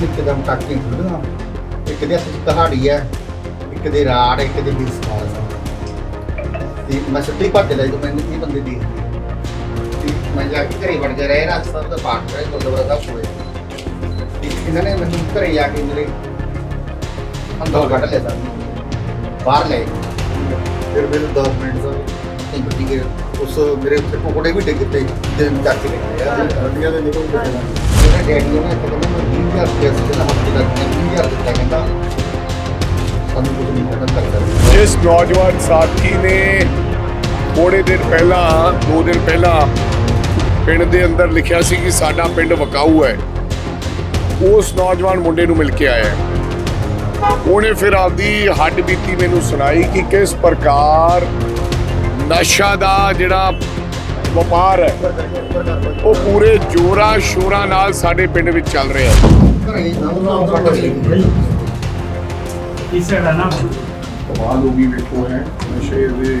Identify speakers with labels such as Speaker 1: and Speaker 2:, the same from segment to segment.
Speaker 1: ਦਿਨ ਇੱਕਦਮ ਟਾਕੀਆਂ ਖੁੱਲੀਆਂ ਇੱਕ ਦੇ ਹੱਥ 'ਚ ਕਹਾੜੀ ਹੈ ਇੱਕ ਦੇ ਰਾੜ ਇੱਕ ਦੇ ਬੀਸ ਮਾਰ ਤੇ ਮੈਂ ਸੱਤੀ ਭੱਜ ਲਈ ਤੇ ਮੈਨੂੰ ਇਹ ਬੰਦੇ ਦੀ ਤੇ ਮੈਂ ਜਾ ਕੇ ਘਰੇ ਵੜ ਗਿਆ ਰਹਿ ਰਾਤ ਸਾਹਿਬ ਦਾ ਪਾਠ ਕਰੇ ਗੁਰਦੁਆਰਾ ਸਾਹਿਬ ਕੋਲੇ। ਤੇ ਇਹਨਾਂ ਨੇ ਮੈਨੂੰ ਘਰੇ ਜਾ ਕੇ ਮੇਰੇ ਅੰਦਰ ਕੱਢ ਲਿਆ। ਬਾਹਰ ਲੈ। ਫਿਰ ਮੇਰੇ 10 ਮਿੰਟ ਦਾ ਨਹੀਂ ਗਏ ਉਸ ਮੇਰੇ ਉੱਤੇ ਕੋਕੜੇ ਵੀ ਡਿੱਗ ਪਏ ਦਿਨ ਚੱਕ ਕੇ। ਗਏ ਆ ਗੱਡੀਆਂ ਦੇ ਨਿਕਲ ਗਏ ਮੇਰੇ ਡੈਡੀ ਨੇ ਇੱਕ ਕਹਿੰਦਾ ਮੈਂ 20000 ਰੁਪਏ ਸੀ ਕਹਿੰਦਾ ਹਫ਼ਤੇ ਦਾ 20000 ਦਿੱਤਾ। ਕਹਿੰਦਾ ਸਾਨੂੰ ਕੁਝ ਨਹੀਂ ਕਰਨਾ ਕਰਦਾ
Speaker 2: ਜਿਸ ਨੌਜਵਾਨ ਸਾਥੀ ਨੇ ਥੋੜੇ ਦਿਨ ਪਹਿਲਾਂ ਦੋ ਦਿਨ ਪਹਿਲਾਂ ਪਿੰਡ ਦੇ ਅੰਦਰ ਲਿਖਿਆ ਸੀ ਕਿ ਸਾਡਾ ਪਿੰਡ ਵਕਾਊ ਹੈ। ਉਸ ਨੌਜਵਾਨ ਮੁੰਡੇ ਨੂੰ ਮਿਲ ਕੇ ਆਇਆ ਹੈ। ਉਹਨੇ ਫਿਰ ਆਪਦੀ ਹੱਡ ਬੀਤੀ ਮੈਨੂੰ ਸੁਣਾਈ ਕਿ ਕਿਸ ਪ੍ਰਕਾਰ ਨਸ਼ਾ ਦਾ ਜਿਹੜਾ ਵਪਾਰ ਹੈ ਉਹ ਪੂਰੇ ਜੋਰਾਂ ਸ਼ੋਰਾਂ ਨਾਲ ਸਾਡੇ ਪਿੰਡ ਵਿੱਚ ਚੱਲ ਰਿਹਾ ਹੈ।
Speaker 1: ਘਰੇ ਸਾਨੂੰ ਫਟ ਗਈ
Speaker 3: ਇਸ ਸਾਈਡ ਆ ਨਾ
Speaker 2: ਕਮਾਲ ਹੋ ਗਈ ਵੇਖੋ ਹੈ ਨਸ਼ੇ ਦੇ।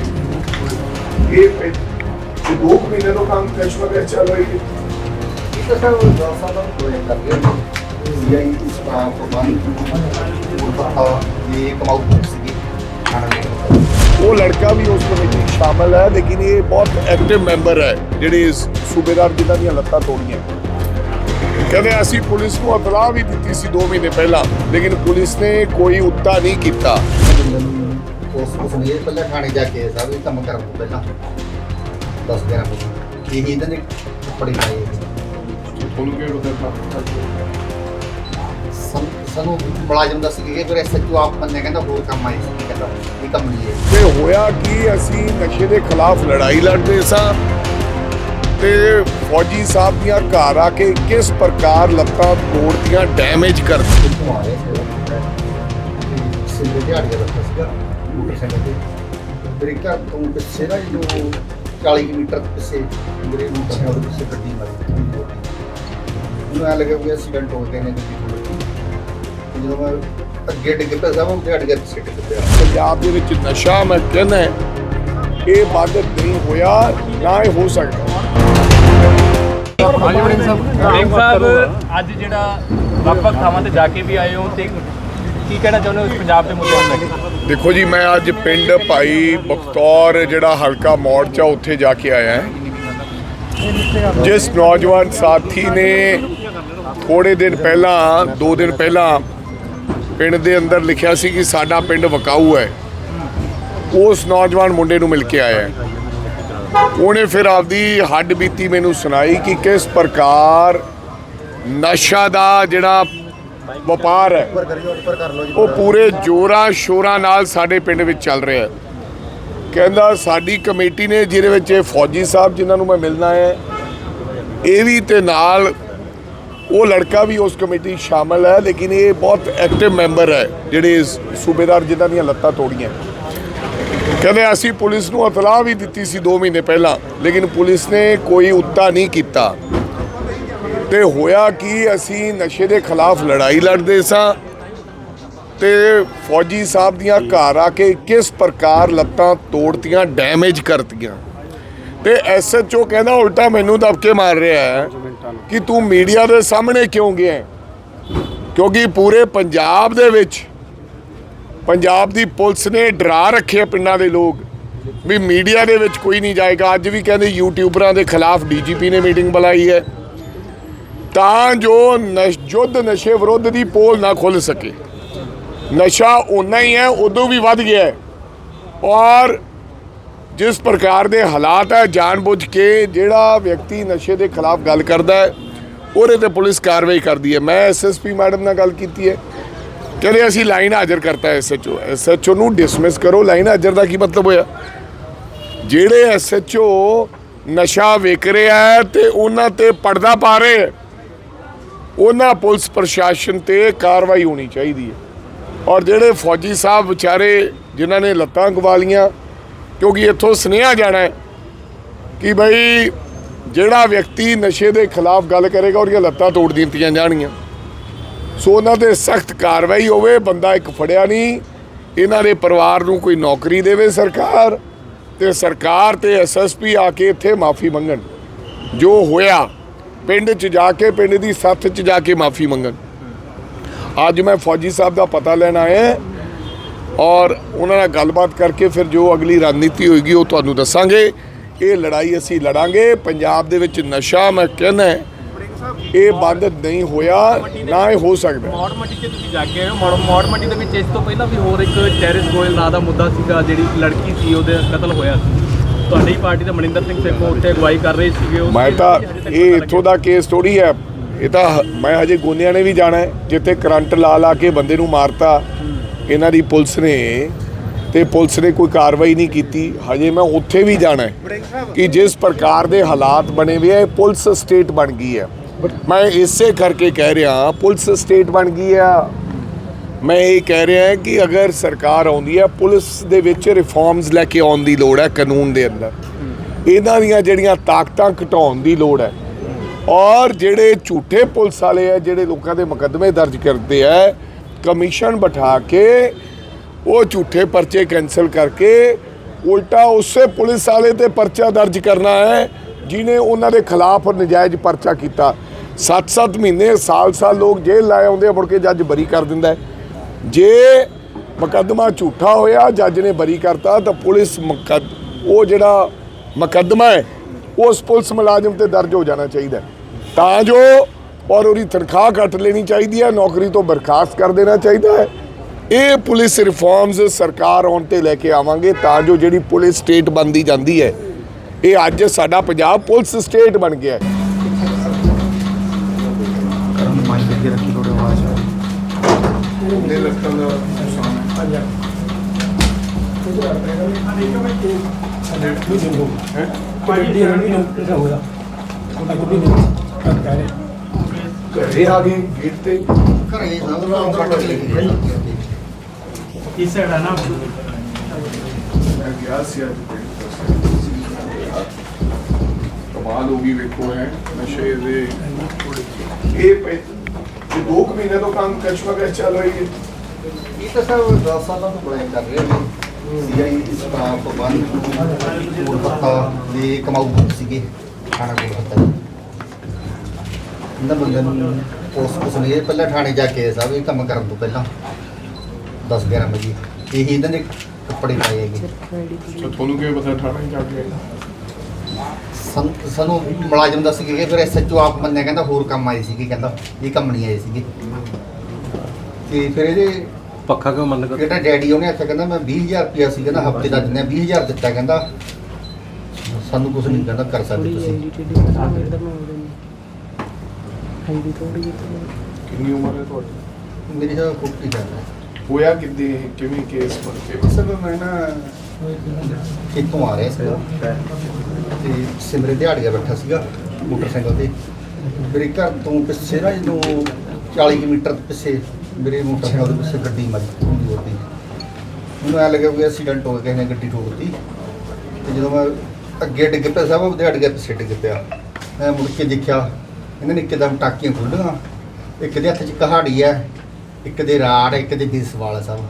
Speaker 2: ਇਹ ਇਹ ਦੋ ਮਹੀਨੇ ਤੋਂ ਕੰਮ ਕਸ਼ਮਕਸ਼ ਚੱਲ ਰਹੀ ਹੈ।
Speaker 1: ਇਹ ਤਾਂ ਸਰ ਦਸ ਦਾ ਹੋਇਆ ਕਰ ਗਿਆ ਸੀਆਈ ਇਸ ਪ੍ਰਬੰਧ ਉਹ ਇਹ ਨਹੀਂ
Speaker 2: ਉਹ ਲੜਕਾ ਵੀ ਉਸ ਕਮੇਟੀ 'ਚ ਸ਼ਾਮਲ ਹੈ ਲੇਕਿਨ ਇਹ ਬਹੁਤ ਐਕਟਿਵ ਮੈਂਬਰ ਹੈ ਜਿਹੜੇ ਇਸ ਸੂਬੇਦਾਰ ਜਿਨ੍ਹਾਂ ਦੀਆਂ ਲੱਤਾਂ ਤੋੜੀਆਂ ਕਹਿੰਦੇ ਅਸੀਂ ਪੁਲਿਸ ਨੂੰ ਇਤਲਾਹ ਵੀ ਦਿੱਤੀ ਸੀ 2 ਮਹੀਨੇ ਪਹਿਲਾਂ ਲੇਕਿਨ ਪੁਲਿਸ ਨੇ ਕੋਈ ਉੱਤਾ ਨਹੀਂ ਕੀਤਾ।
Speaker 1: ਉਸ ਉਸ ਨੇ ਪਹਿਲਾਂ ਥਾਣੇ ਜਾ ਕੇ ਸਾਰੇ ਕੰਮ ਕਰਨ ਤੋਂ ਪਹਿਲਾਂ ਦੱਸ ਦੇਣਾ ਪਊਗਾ ਇਹ ਇਹਦੇ ਨੇ ਕੱਪੜੇ ਪਾਏ
Speaker 2: ਤੁਹਾਨੂੰ ਕੀ ਪਤਾ
Speaker 1: ਸਾਨੂੰ- ਮੁਲਾਜ਼ਮ ਦੱਸ ਕੇ ਗਏ ਫਿਰ ਐਸਐਚਓ ਆਪ ਬੰਦੇ ਕਹਿੰਦਾ ਹੋਰ ਕੰਮ ਆਏ ਸੀ ਕਹਿੰਦਾ ਇਹ ਕੰਮ ਨਹੀਂ ਹੈ।
Speaker 2: ਤੇ ਹੋਇਆ ਕਿ ਅਸੀਂ ਨਸ਼ੇ ਦੇ ਖਿਲਾਫ ਲੜਾਈ ਲੜਦੇ ਸਾਂ ਤੇ ਫੌਜੀ ਸਾਹਿਬ ਦੀਆਂ ਘਰ ਆ ਕੇ ਕਿਸ ਪ੍ਰਕਾਰ ਲੱਤਾਂ ਤੋੜਦੀਆਂ ਡੈਮੇਜ ਕਰ
Speaker 1: ਕਿੱਥੋਂ ਆ ਰਹੇ ਸੀ ਦਾ ਰਸਤਾ ਸੀਗਾ ਮੋਟਰਸਾਈਕਲ ਤੇ। ਮੇਰੇ ਘਰ ਤੋਂ ਪਿੱਛੇ ਨਾ ਜਦੋਂ 40 ਕਿਲੋਮੀਟਰ ਪਿੱਛੇ ਮੇਰੇ ਮੋਟਰਸਾਈਕਲ ਦੇ ਪਿੱਛੇ ਗੱਡੀ ਮਾਰੀ। ਮੈਨੂੰ ਐ ਲੱਗਿਆ ਕਿ ਐਕਸੀਡੈਂਟ ਹੋ ਗਿਆ ਨੇ ਗੱਡੀ ਕੋਲ ਜਦੋਂ ਮੈਂ ਅੱਗੇ ਡਿੱਗ ਪਿਆ ਸਭ ਦੇ ਪਿੱਛੇ ਡਿੱਗ ਪਿਆ
Speaker 2: ਪੰਜਾਬ ਦੇ ਵਿੱਚ ਨਸ਼ਾ ਮੈਂ ਕਹਿੰਦਾ ਇਹ ਬੰਦ ਨਹੀਂ ਹੋਇਆ ਨਾ ਇਹ ਹੋ ਸਕਦਾ।
Speaker 3: ਵੜਿੰਗ ਸਾਹਿਬ। ਅੱਜ ਜਿਹੜਾ ਵੱਖ-ਵੱਖ ਥਾਵਾਂ ਤੇ ਜਾ ਕੇ ਵੀ ਆਏ ਹੋ ਤੇ ਕੀ ਕਹਿਣਾ ਚਾਹੁੰਦੇ ਹੋ ਇਸ ਪੰਜਾਬ ਦੇ ਮੁੱਦਿਆਂ ਨੂੰ ਲੈ ਕੇ
Speaker 2: ਦੇਖੋ ਜੀ ਮੈਂ ਅੱਜ ਪਿੰਡ ਭਾਈ ਬਖਤੌਰ ਜਿਹੜਾ ਹਲਕਾ ਮੋੜ ਚ ਆ, ਉੱਥੇ ਜਾ ਕੇ ਆਇਆ ਹਾਂ। ਜਿਸ ਨੌਜਵਾਨ ਸਾਥੀ ਨੇ ਥੋੜੇ ਦਿਨ ਪਹਿਲਾਂ ਦੋ ਦਿਨ ਪਹਿਲਾਂ ਪਿੰਡ ਦੇ ਅੰਦਰ ਲਿਖਿਆ ਸੀ ਕਿ ਸਾਡਾ ਪਿੰਡ ਵਕਾਊ ਹੈ। ਉਸ ਨੌਜਵਾਨ ਮੁੰਡੇ ਨੂੰ ਮਿਲ ਕੇ ਆਇਆ। ਉਹਨੇ ਫਿਰ ਆਪਦੀ ਹੱਡ ਬੀਤੀ ਮੈਨੂੰ ਸੁਣਾਈ ਕਿ ਕਿਸ ਪ੍ਰਕਾਰ ਨਸ਼ਾ ਦਾ ਜਿਹੜਾ ਵਪਾਰ ਹੈ, ਉਹ ਪੂਰੇ ਜੋਰਾਂ ਸ਼ੋਰਾਂ ਨਾਲ ਸਾਡੇ ਪਿੰਡ ਵਿੱਚ ਚੱਲ ਰਿਹਾ ਹੈ। ਕਹਿੰਦਾ ਸਾਡੀ ਕਮੇਟੀ ਨੇ, ਜਿਹਦੇ ਵਿੱਚ ਇਹ ਫੌਜੀ ਸਾਹਿਬ ਜਿਨ੍ਹਾਂ ਨੂੰ ਮੈਂ ਮਿਲਣਾ ਹੈ, ਇਹ ਵੀ ਤੇ ਨਾਲ ਉਹ ਲੜਕਾ ਵੀ ਉਸ ਕਮੇਟੀ 'ਚ ਸ਼ਾਮਲ ਹੈ, ਲੇਕਿਨ ਇਹ ਬਹੁਤ ਐਕਟਿਵ ਮੈਂਬਰ ਹੈ, ਜਿਹੜੇ ਸੂਬੇਦਾਰ ਜਿਨ੍ਹਾਂ ਦੀਆਂ ਲੱਤਾਂ ਤੋੜੀਆਂ। ਕਹਿੰਦੇ, ਅਸੀਂ ਪੁਲਿਸ ਨੂੰ ਇਤਲਾਹ ਵੀ ਦਿੱਤੀ ਸੀ 2 ਮਹੀਨੇ ਪਹਿਲਾਂ, ਲੇਕਿਨ ਪੁਲਿਸ ਨੇ ਕੋਈ ਉੱਤਾ ਨਹੀਂ ਕੀਤਾ। ਤੇ ਹੋਇਆ ਕਿ, ਅਸੀਂ ਨਸ਼ੇ ਦੇ ਖਿਲਾਫ ਲੜਾਈ ਲੜਦੇ ਸਾਂ ਤੇ ਫੌਜੀ ਸਾਹਿਬ ਦੀਆਂ ਘਰ ਆ ਕੇ ਕਿਸ ਪ੍ਰਕਾਰ ਲੱਤਾਂ ਤੋੜਤੀਆਂ ਡੈਮੇਜ ਕਰਤੀਆਂ। ਤੇ ਐਸਐਚਓ ਕਹਿੰਦਾ, ਉਲਟਾ ਮੈਨੂੰ ਦਬਕੇ ਮਾਰ ਰਿਹਾ ਹੈ। ਕਿ ਤੂੰ ਮੀਡੀਆ ਦੇ ਸਾਹਮਣੇ ਕਿਉਂ ਗਿਆ ਕਿਉਂਕਿ ਪੂਰੇ ਪੰਜਾਬ ਦੇ ਵਿੱਚ ਪੰਜਾਬ ਦੀ ਪੁਲਿਸ ਨੇ ਡਰਾ ਰੱਖੇ ਪਿੰਡਾਂ ਦੇ ਲੋਕ ਵੀ ਮੀਡੀਆ ਦੇ ਵਿੱਚ ਕੋਈ ਨਹੀਂ ਜਾਏਗਾ। ਅੱਜ ਵੀ ਕਹਿੰਦੇ ਯੂਟਿਊਬਰਾਂ ਦੇ ਖਿਲਾਫ ਡੀਜੀਪੀ ਨੇ ਮੀਟਿੰਗ ਬੁਲਾਈ ਹੈ। ਤਾਂ ਜੋ ਨਸ਼ ਯੁੱਧ ਨਸ਼ੇ ਵਿਰੁੱਧ ਦੀ ਪੋਲ ਨਾ ਖੁੱਲ ਸਕੇ। ਨਸ਼ਾ ਉਨਾ ਹੀ ਹੈ, ਉਦੋਂ ਵੀ ਵੱਧ ਗਿਆ ਹੈ। ਔਰ ਜਿਸ ਪ੍ਰਕਾਰ ਦੇ ਹਾਲਾਤ ਹੈ, ਜਾਣਬੁੱਝ ਕੇ ਜਿਹੜਾ ਵਿਅਕਤੀ ਨਸ਼ੇ ਦੇ ਖਿਲਾਫ ਗੱਲ ਕਰਦਾ ਹੈ, ਉਹਦੇ ਤੇ ਪੁਲਿਸ ਕਾਰਵਾਈ ਕਰਦੀ ਹੈ। ਮੈਂ ਐਸਐਸਪੀ ਮੈਡਮ ਨਾਲ ਗੱਲ ਕੀਤੀ ਹੈ। ਕਹਿੰਦੇ ਅਸੀਂ ਲਾਈਨ ਹਾਜ਼ਰ ਕਰਤਾ ਐਸਐਚਓ ਐਸਐਚਓ ਨੂੰ ਡਿਸਮਿਸ ਕਰੋ। ਲਾਈਨ ਹਾਜ਼ਰ ਦਾ ਕੀ ਮਤਲਬ ਹੋਇਆ? ਜਿਹੜੇ ਐਸਐਚਓ ਨਸ਼ਾ ਵੇਚ ਰਿਹਾ ਹੈ ਤੇ ਉਹਨਾਂ ਤੇ ਪਰਦਾ ਪਾ ਰਹੇ ਹੈ ਉਹਨਾਂ ਪੁਲਿਸ ਪ੍ਰਸ਼ਾਸਨ ਤੇ ਕਾਰਵਾਈ ਹੋਣੀ ਚਾਹੀਦੀ ਹੈ। ਔਰ ਜਿਹੜੇ ਫੌਜੀ ਸਾਹਿਬ ਵਿਚਾਰੇ ਜਿਨ੍ਹਾਂ ਨੇ ਲੱਤਾਂ ਗਵਾ ਲੀਆਂ ਕਿਉਂਕਿ ਇੱਥੋਂ ਸੁਨੇਹਾ ਜਾਣਾ ਹੈ ਕਿ ਬਈ ਜਿਹੜਾ ਵਿਅਕਤੀ ਨਸ਼ੇ ਦੇ ਖਿਲਾਫ ਗੱਲ ਕਰੇਗਾ, ਉਹਦੀਆਂ ਲੱਤਾਂ ਤੋੜ ਦਿੱਤੀਆਂ ਜਾਣਗੀਆਂ। ਸੋ ਉਹਨਾਂ ਤੇ ਸਖਤ ਕਾਰਵਾਈ ਹੋਵੇ, ਬੰਦਾ ਇੱਕ ਫੜਿਆ ਨਹੀਂ, ਇਹਨਾਂ ਦੇ ਪਰਿਵਾਰ ਨੂੰ ਕੋਈ ਨੌਕਰੀ ਦੇਵੇ ਸਰਕਾਰ ਤੇ ਸਰਕਾਰ ਤੇ ਐਸਐਸਪੀ ਆ ਕੇ ਇੱਥੇ ਮਾਫੀ ਮੰਗਣ। ਜੋ ਹੋਇਆ, ਪਿੰਡ 'ਚ ਜਾ ਕੇ, ਪਿੰਡ ਦੀ ਸੱਥ 'ਚ ਜਾ ਕੇ ਮਾਫੀ ਮੰਗਣ। ਅੱਜ ਮੈਂ ਫੌਜੀ ਸਾਹਿਬ ਦਾ ਪਤਾ ਲੈਣ ਆਇਆ। ਔਰ ਉਹਨਾਂ ਨਾਲ ਗੱਲਬਾਤ ਕਰਕੇ ਫਿਰ ਜੋ ਅਗਲੀ ਰਣਨੀਤੀ ਹੋਏਗੀ ਉਹ ਤੁਹਾਨੂੰ ਦੱਸਾਂਗੇ। ਇਹ ਲੜਾਈ ਅਸੀਂ ਲੜਾਂਗੇ। ਪੰਜਾਬ ਦੇ ਵਿੱਚ ਨਸ਼ਾ ਮੈਂ ਕਹਿੰਦਾ ਇਹ ਬੰਦ ਨਹੀਂ ਹੋਇਆ ਨਾ ਇਹ ਹੋ ਸਕਦਾ
Speaker 3: ਮੌੜ ਮੰਡੀ 'ਚ ਤੁਸੀਂ ਜਾ ਕੇ ਆਏ ਹੋ। ਮੌੜ ਮੰਡੀ ਦੇ ਵਿੱਚ ਇਸ ਤੋਂ ਪਹਿਲਾਂ ਵੀ ਹੋਰ ਇੱਕ ਟੈਰਿਸ ਗੋਇਲ ਨਾਂ ਦਾ ਮੁੱਦਾ ਸੀਗਾ ਜਿਹੜੀ ਲੜਕੀ ਸੀ ਉਹਦੇ ਕਤਲ ਹੋਇਆ ਸੀ। ਤੁਹਾਡੀ ਪਾਰਟੀ ਦੇ ਮਨਿੰਦਰ ਸਿੰਘ ਸੇਖੋਂ ਉੱਥੇ ਅਗਵਾਈ ਕਰ ਰਹੇ ਸੀਗੇ।
Speaker 2: ਮੈਂ ਤਾਂ ਇਹ ਇੱਥੋਂ ਦਾ ਕੇਸ ਥੋੜੀ ਹੈ। ਇਹ ਤਾਂ ਮੈਂ ਹਜੇ ਗੋਨਿਆਂ ਨੇ ਵੀ ਜਾਣਾ ਹੈ। ਜਿੱਥੇ ਕਰੰਟ ਲਾ ਲਾ ਕੇ ਬੰਦੇ ਨੂੰ ਮਾਰਤਾ ਇਹਨਾਂ ਦੀ ਪੁਲਿਸ ਨੇ ਤੇ ਪੁਲਿਸ ਨੇ ਕੋਈ ਕਾਰਵਾਈ ਨਹੀਂ ਕੀਤੀ। ਹਜੇ ਮੈਂ ਉੱਥੇ ਵੀ ਜਾਣਾ ਹੈ ਕਿ ਜਿਸ ਪ੍ਰਕਾਰ ਦੇ ਹਾਲਾਤ ਬਣੇ ਹੋਏ ਹੈ ਇਹ ਪੁਲਿਸ ਸਟੇਟ ਬਣ ਗਈ ਹੈ। ਮੈਂ ਇਸੇ ਕਰਕੇ ਕਹਿ ਰਿਹਾ, ਪੁਲਿਸ ਸਟੇਟ ਬਣ ਗਈ ਆ। ਮੈਂ ਇਹ ਕਹਿ ਰਿਹਾ ਕਿ ਅਗਰ ਸਰਕਾਰ ਆਉਂਦੀ ਹੈ, ਪੁਲਿਸ ਦੇ ਵਿੱਚ ਰਿਫਾਰਮਸ ਲੈ ਕੇ ਆਉਣ ਦੀ ਲੋੜ ਹੈ ਕਾਨੂੰਨ ਦੇ ਅੰਦਰ। ਇਹਨਾਂ ਦੀਆਂ ਜਿਹੜੀਆਂ ਤਾਕਤਾਂ ਘਟਾਉਣ ਦੀ ਲੋੜ ਹੈ। ਔਰ ਜਿਹੜੇ ਝੂਠੇ ਪੁਲਿਸ ਵਾਲੇ ਆ, ਜਿਹੜੇ ਲੋਕਾਂ ਦੇ ਮੁਕੱਦਮੇ ਦਰਜ ਕਰਦੇ ਆ ਕਮਿਸ਼ਨ ਬਿਠਾ ਕੇ ਉਹ ਝੂਠੇ ਪਰਚੇ ਕੈਨਸਲ ਕਰਕੇ ਉਲਟਾ ਉਸੇ ਪੁਲਿਸ ਵਾਲੇ ਤੇ ਪਰਚਾ ਦਰਜ ਕਰਨਾ ਹੈ ਜਿਨੇ ਉਹਨਾਂ ਦੇ ਖਿਲਾਫ ਨਜਾਇਜ਼ ਪਰਚਾ ਕੀਤਾ। 7-7 ਮਹੀਨੇ, ਸਾਲ-ਸਾਲ ਲੋਕ ਜੇਲ੍ਹ ਲਾਏ ਆਉਂਦੇ ਆ, ਮੁੜ ਕੇ ਜੱਜ ਬਰੀ ਕਰ ਦਿੰਦਾ ਜੇ ਮੁਕੱਦਮਾ ਝੂਠਾ ਹੋਇਆ, ਜੱਜ ਨੇ ਬਰੀ ਕਰਤਾ, ਤਾਂ ਪੁਲਿਸ ਮੁਕੱਦ, ਉਹ ਜਿਹੜਾ ਮੁਕੱਦਮਾ ਹੈ, ਉਸ ਪੁਲਿਸ ਮੁਲਾਜ਼ਮ ਤੇ ਦਰਜ ਹੋ ਜਾਣਾ ਚਾਹੀਦਾ ਤਾਂ ਜੋ ਔਰ ਉਹਦੀ ਤਨਖਾਹ ਕੱਟ ਲੈਣੀ ਚਾਹੀਦੀ ਹੈ ਨੌਕਰੀ ਤੋਂ ਬਰਖਾਸਤ ਕਰ ਦੇਣਾ ਚਾਹੀਦਾ ਹੈ। ਇਹ ਪੁਲਿਸ ਰਿਫਾਰਮਸ ਸਰਕਾਰ ਆਉਣ ਤੇ ਲੈ ਕੇ ਆਵਾਂਗੇ ਤਾਂ ਜੋ ਜਿਹੜੀ ਪੁਲਿਸ ਸਟੇਟ ਬਣਦੀ ਜਾਂਦੀ ਹੈ ਇਹ ਅੱਜ ਸਾਡਾ ਪੰਜਾਬ ਪੁਲਿਸ ਸਟੇਟ ਬਣ ਗਿਆ ਹੈ। ਘਰੇ ਆ ਗਏ ਗੇਟ ਤੇ।
Speaker 1: ਘਰੇ ਸਭ ਲਈ।
Speaker 4: ਇਸ ਸਾਈਡ ਆ ਨਾ।
Speaker 2: ਮੈਂ ਗਿਆ ਸੀ ਅੱਜ। ਕਮਾਲ ਹੋ ਗਈ ਵੇਖੋ ਹੈ ਨਸ਼ੇ ਦੇ। ਇਹ ਪੈ- ਦੋ ਕੁ ਮਹੀਨੇ ਤੋਂ ਕੰਮ ਕਸ਼ਮਕਸ਼ ਚੱਲ ਰਹੀ ਹੈ।
Speaker 1: ਇਹ ਤਾਂ ਸਭ 10 ਸਾਲਾਂ ਤੋਂ ਬੜੇ ਕਰ ਰਹੇ ਨੇ। ਸੀਆਈ ਸਟਾਫ ਬੰਦ ਕੋਲ ਪੱਤਾ ਦੇ ਕਮਾਊ ਸੀਗੇ ਖਾਣਾ ਕੋਲ ਪੱਤਾ ਇਹਨਾਂ ਬੰਦਿਆਂ ਨੂੰ ਉਸ ਉਸ ਨੇ ਇਹ ਪਹਿਲਾਂ ਥਾਣੇ ਜਾ ਕੇ ਆਏ ਸਾਹਿਬ ਇਹ ਕੰਮ ਕਰਨ ਤੋਂ ਪਹਿਲਾਂ। 10 11 ਵਜੇ। ਇਹੀ ਇਹਨਾਂ ਨੇ ਕੱਪੜੇ ਪਾਏ ਹੈਗੇ।
Speaker 2: ਤੁਹਾਨੂੰ ਕੀ ਪਤਾ ਠਾਣਾ ਜਾ ਕੇ
Speaker 1: ਸਾਨੂੰ ਸਾਨੂੰ ਮੁਲਾਜ਼ਮ ਦੱਸ ਕੇ ਗਏ ਫਿਰ ਐਸਐਚਓ ਆਪ ਮੰਨਿਆ ਕਹਿੰਦਾ ਹੋਰ ਕੰਮ ਆਏ ਸੀਗੇ ਕਹਿੰਦਾ ਇਹ ਕੰਮ ਨਹੀਂ ਆਏ ਸੀਗੇ। ਤੇ ਫਿਰ ਇਹਦੇ
Speaker 3: ਪੱਖਾ ਕਿਉਂ ਮੰਨ
Speaker 1: ਜਿਹੜਾ ਡੈਡੀ ਉਹਨੇ ਆਖਿਆ ਕਹਿੰਦਾ ਮੈਂ 20000 ਰੁਪਿਆ ਸੀ ਕਹਿੰਦਾ ਹਫ਼ਤੇ ਦਾ ਦਿੰਦਾ 20000 ਦਿੱਤਾ ਕਹਿੰਦਾ। ਸਾਨੂੰ ਕੁਝ ਨਹੀਂ ਕਹਿੰਦਾ ਕਰ ਸਕਦੇ ਤੁਸੀਂ।
Speaker 2: ਕਿੰਨੀ ਉਮਰ ਹੈ ਤੁਹਾਡੀ?
Speaker 1: ਮੇਰੀ ਤਾਂ ਕੁੱਟੀ ਜਾਂਦਾ
Speaker 2: ਹੋਇਆ ਕਿੱਦੇ ਕਿਵੇਂ ਕੇਸ ਬਣ ਕੇ?
Speaker 1: ਸਰ ਮੈਂ ਨਾ ਖੇਤੋਂ ਆ ਰਿਹਾ ਸੀਗਾ ਤੇ ਸਿਮਰੇ ਦਿਹਾੜੀਆ ਬੈਠਾ ਸੀਗਾ ਮੋਟਰਸਾਈਕਲ ਤੇ। ਮੇਰੇ ਘਰ ਤੋਂ ਪਿੱਛੇ ਨਾ ਜਦੋਂ 40 ਮੀਟਰ ਪਿੱਛੇ ਮੇਰੇ ਮੋਟਰਸਾਈਕਲ ਦੇ ਪਿੱਛੇ ਗੱਡੀ ਮਾਰੀ ਹੁੰਦੀ ਹੋਤੀ ਮੈਨੂੰ ਐ ਲੱਗਿਆ ਕਿ ਐਕਸੀਡੈਂਟ ਹੋ ਗਿਆ ਕਿਸੇ ਨੇ ਗੱਡੀ ਠੋਕਤੀ। ਤੇ ਜਦੋਂ ਮੈਂ ਅੱਗੇ ਡਿੱਗ ਪਿਆ ਸਾਹਿਬ ਦਿਹਾੜੀਆ ਪਿੱਛੇ ਡਿੱਗ ਪਿਆ। ਮੈਂ ਮੁੜ ਕੇ ਦੇਖਿਆ ਇਹਨਾਂ ਨੇ ਇੱਕਦਮ ਟਾਕੀਆਂ ਖੁੱਲੀਆਂ। ਇੱਕ ਦੇ ਹੱਥ 'ਚ ਕਹਾੜੀ ਹੈ ਇੱਕ ਦੇ ਰਾੜ ਇੱਕ ਦੇ ਬੇਸਵਾਲ ਹੈ ਸਭ।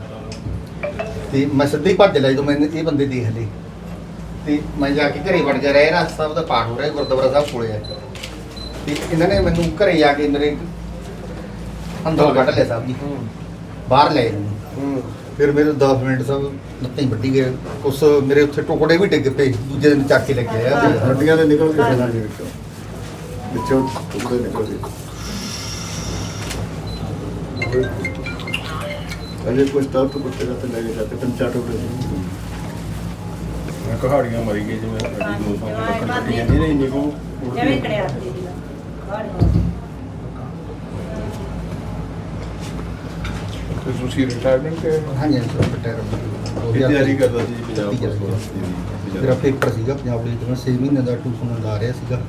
Speaker 1: ਤੇ ਮੈਂ ਸਿੱਧੇ ਹੀ ਭੱਜ ਲਿਆ ਜਦੋਂ ਮੈਨੂੰ ਇਹ ਬੰਦੇ ਦੇਖ ਲਏ। ਤੇ ਮੈਂ ਜਾ ਕੇ ਘਰੇ ਵੜ ਗਿਆ ਰਹਿ ਨਾ ਸਾਹਿਬ ਦਾ ਪਾਠ ਹੋ ਰਿਹਾ ਗੁਰਦੁਆਰਾ ਸਾਹਿਬ ਕੋਲੇ ਆ। ਤੇ ਇਹਨਾਂ ਨੇ ਮੈਨੂੰ ਘਰੇ ਜਾ ਕੇ ਮੇਰੇ ਅੰਦਰੋਂ ਕੱਢ ਲਿਆ ਸਾਹਿਬ ਜੀ। ਬਾਹਰ ਲੈ ਮੈਨੂੰ। ਫਿਰ ਮੇਰੇ 10 ਮਿੰਟ ਸਭ ਲੱਤਾਂ ਹੀ ਵੱਢੀ ਗਏ। ਉਸ ਮੇਰੇ ਉੱਥੇ ਟੁਕੜੇ ਵੀ ਡਿੱਗ ਪਏ ਦੂਜੇ ਦਿਨ ਚੱਕ ਕੇ ਲੱਗੇ ਆ।
Speaker 5: ਹੱਡੀਆਂ ਦੇ ਨਿਕਲ ਕੇ ਫਿਰਾਂ ਦੇ ਵਿੱਚੋਂ। ਵਿੱਚੋਂ ਨਿਕਲ ਅਜੇ ਕੁਝ ਤਾਂ ਤੋਂ ਕੁੱਤੇ ਦਾ ਤੇ ਲੈ ਕੇ ਜਾਂਦੇ ਤਿੰਨ ਚਾਰ ਟੁਕੜੇ
Speaker 2: ਮੈਂ ਕਹਾੜੀਆਂ ਮਰੀ ਗਈ ਜਿਵੇਂ ਗੱਡੀ ਦੋ ਸਾਲ
Speaker 5: ਕੱਟੀ ਜਾਂਦੀ ਨਹੀਂ ਨਿਕੋ।
Speaker 6: ਜਿਵੇਂ ਕੜਿਆ ਸੀ ਜੀ
Speaker 2: ਤੇ ਤੁਸੀਂ ਰਿਟਾਇਰਮੈਂਟ ਤੇ
Speaker 1: ਹਾਂਜੀ ਸਰ ਬਟੇਰ
Speaker 5: ਇਹ ਤਿਆਰੀ ਕਰਦਾ ਸੀ ਜੀ ਪੰਜਾਬ ਪੁਲਿਸ ਦੀ
Speaker 1: ਮੇਰਾ ਪੇਪਰ ਸੀਗਾ ਪੰਜਾਬ ਪੁਲਿਸ ਦਾ 6 ਮਹੀਨੇ ਦਾ ਟਿਊਸ਼ਨ ਲਾ ਰਿਹਾ ਸੀਗਾ।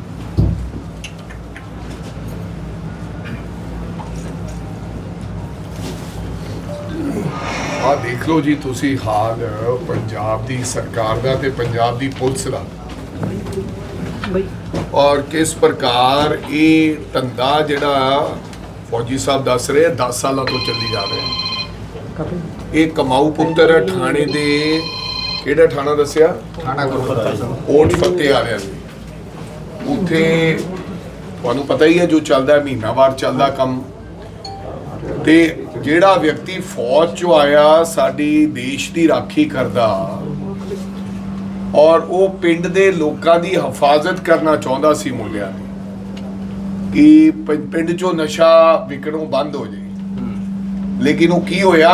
Speaker 2: ਆਹ ਦੇਖ ਲਓ ਜੀ ਤੁਸੀਂ ਹਾਲ ਪੰਜਾਬ ਦੀ ਸਰਕਾਰ ਦਾ ਤੇ ਪੰਜਾਬ ਦੀ ਪੁਲਿਸ ਦਾ। ਔਰ ਕਿਸ ਪ੍ਰਕਾਰ ਇਹ ਧੰਦਾ ਜਿਹੜਾ ਫੌਜੀ ਸਾਹਿਬ ਦੱਸ ਰਹੇ ਆ 10 ਸਾਲਾਂ ਤੋਂ ਚੱਲੀ ਜਾ ਰਿਹਾ। ਇਹ ਕਮਾਊ ਪੁੱਤਰ ਥਾਣੇ ਦੇ ਕਿਹੜਾ ਥਾਣਾ ਦੱਸਿਆ?
Speaker 1: ਥਾਣਾ ਗੁਰਪਤਾ ਸਾਹਿਬ।
Speaker 2: ਓਟ ਫਤਿਹ ਵਾਲਿਆਂ ਦੇ। ਉੱਥੇ ਤੁਹਾਨੂੰ ਪਤਾ ਹੀ ਹੈ ਜੋ ਚੱਲਦਾ ਹੈ, ਮਹੀਨਾਵਾਰ ਚੱਲਦਾ ਕੰਮ। ਤੇ ਜਿਹੜਾ ਵਿਅਕਤੀ ਫੌਜ ਚੋਂ ਆਇਆ, ਸਾਡੀ ਦੇਸ਼ ਦੀ ਰਾਖੀ ਕਰਦਾ। ਔਰ ਉਹ ਪਿੰਡ ਦੇ ਲੋਕਾਂ ਦੀ ਹਿਫਾਜ਼ਤ ਕਰਨਾ ਚਾਹੁੰਦਾ ਸੀ ਮੁੰਡਿਆਂ ਦੀ, ਕਿ ਪਿੰਡ ਚੋਂ ਨਸ਼ਾ ਵਿਕਣੋਂ ਬੰਦ ਹੋ ਜਾਏ। ਲੇਕਿਨ ਉਹ ਕੀ ਹੋਇਆ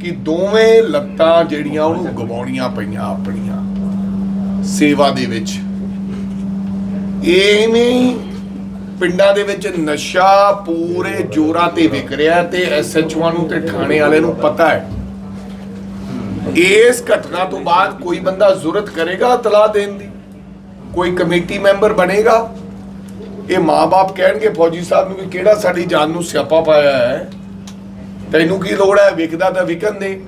Speaker 2: ਕਿ ਦੋਵੇਂ ਲੱਤਾਂ ਜਿਹੜੀਆਂ ਉਹਨੂੰ ਗਵਾਉਣੀਆਂ ਪਈਆਂ ਆਪਣੀਆਂ ਸੇਵਾ ਦੇ ਵਿੱਚ। ਇਹ ਹੀ ਪਿੰਡਾਂ ਦੇ ਵਿੱਚ ਨਸ਼ਾ ਪੂਰੇ ਜੋਰਾਂ ਤੇ ਵਿਕ ਰਿਹਾ ਤੇ ਐਸਐਚਓ ਨੂੰ ਤੇ ਥਾਣੇ ਵਾਲੇ ਨੂੰ ਪਤਾ ਹੈ। ਇਸ ਘਟਨਾ ਤੋਂ ਬਾਅਦ ਕੋਈ ਬੰਦਾ ਜ਼ਰੂਰਤ ਕਰੇਗਾ ਤਲਾ ਦੇਣ ਦੀ? ਕੋਈ ਕਮੇਟੀ ਮੈਂਬਰ ਬਣੇਗਾ? ਇਹ ਮਾਪੇ ਕਹਿਣਗੇ, ਫੌਜੀ ਸਾਹਿਬ ਨੂੰ ਵੀ ਕਿਹੜਾ ਸਾਡੀ ਜਾਨ ਨੂੰ ਸਿਆਪਾ ਪਾਇਆ ਹੈ? ਤੈਨੂੰ ਕੀ ਲੋੜ ਹੈ? ਵਿਕਦਾ ਤਾਂ ਵਿਕਣ ਦੇ।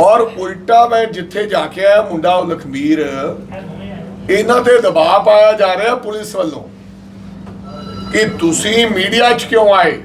Speaker 2: ਔਰ ਉਲਟਾ ਮੈਂ ਜਿੱਥੇ ਜਾ ਕੇ ਆਇਆ, ਮੁੰਡਾ ਉਹ ਲਖਮੀਰ, ਇਹਨਾਂ ਤੇ ਦਬਾਅ ਪਾਇਆ ਜਾ ਰਿਹਾ ਪੁਲਿਸ ਵੱਲੋਂ। ਕਿ ਤੁਸੀਂ ਮੀਡੀਆ 'ਚ ਕਿਉਂ ਆਏ?